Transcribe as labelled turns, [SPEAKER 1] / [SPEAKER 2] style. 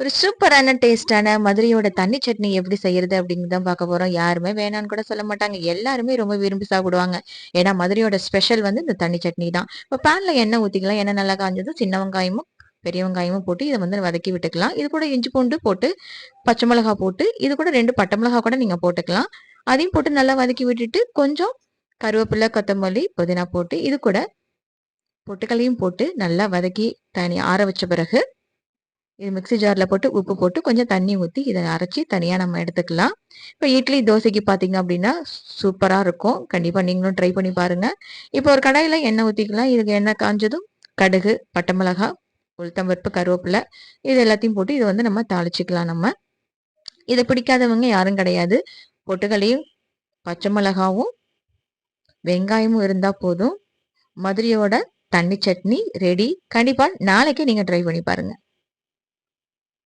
[SPEAKER 1] ஒரு சூப்பரான டேஸ்டான மதுரையோட தண்ணி சட்னி எப்படி செய்யறது அப்படின்னு தான் பார்க்க போறோம். யாருமே வேணான்னு கூட சொல்ல மாட்டாங்க. எல்லாருமே ரொம்ப விரும்பி சாப்பிடுவாங்க. ஏன்னா மதுரையோட ஸ்பெஷல் வந்து இந்த தண்ணி சட்னி தான். இப்போ பேன்ல எண்ணெய் ஊற்றிக்கலாம் எண்ணெய் நல்லா காஞ்சதும் சின்ன வெங்காயமும் பெரிய வெங்காயமும் போட்டு இதை வந்து வதக்கி விட்டுக்கலாம். இது கூட இஞ்சி பூண்டு போட்டு பச்சை மிளகா போட்டு இது கூட ரெண்டு பட்டை மிளகா கூட நீங்க போட்டுக்கலாம். அதையும் போட்டு நல்லா வதக்கி விட்டுட்டு கொஞ்சம் கருவேப்பிலை கொத்தமல்லி புதினா போட்டு இது கூட பொட்டுக்களையும் போட்டு நல்லா வதக்கி தனி ஆற வச்ச பிறகு இது மிக்சி ஜாரில் போட்டு உப்பு போட்டு கொஞ்சம் தண்ணி ஊற்றி இதை அரைச்சி தனியாக நம்ம எடுத்துக்கலாம். இப்போ இட்லி தோசைக்கு பார்த்தீங்க அப்படின்னா சூப்பராக இருக்கும். கண்டிப்பாக நீங்களும் ட்ரை பண்ணி பாருங்கள் இப்போ ஒரு கடாயில் எண்ணெய் ஊற்றிக்கலாம் இதுக்கு எண்ணெய் காஞ்சதும் கடுகு பட்டை மிளகா உளுத்தம்பருப்பு கருவேப்பிலை இது எல்லாத்தையும் போட்டு இதை வந்து நம்ம தாளிச்சிக்கலாம் நம்ம. இதை பிடிக்காதவங்க யாரும் கிடையாது. பொட்டுக்களையும் பச்சை மிளகாவும் வெங்காயமும் இருந்தால் போதும். மதுரையோட தண்ணி சட்னி ரெடி கண்டிப்பாக நாளைக்கு நீங்கள் ட்ரை பண்ணி பாருங்கள்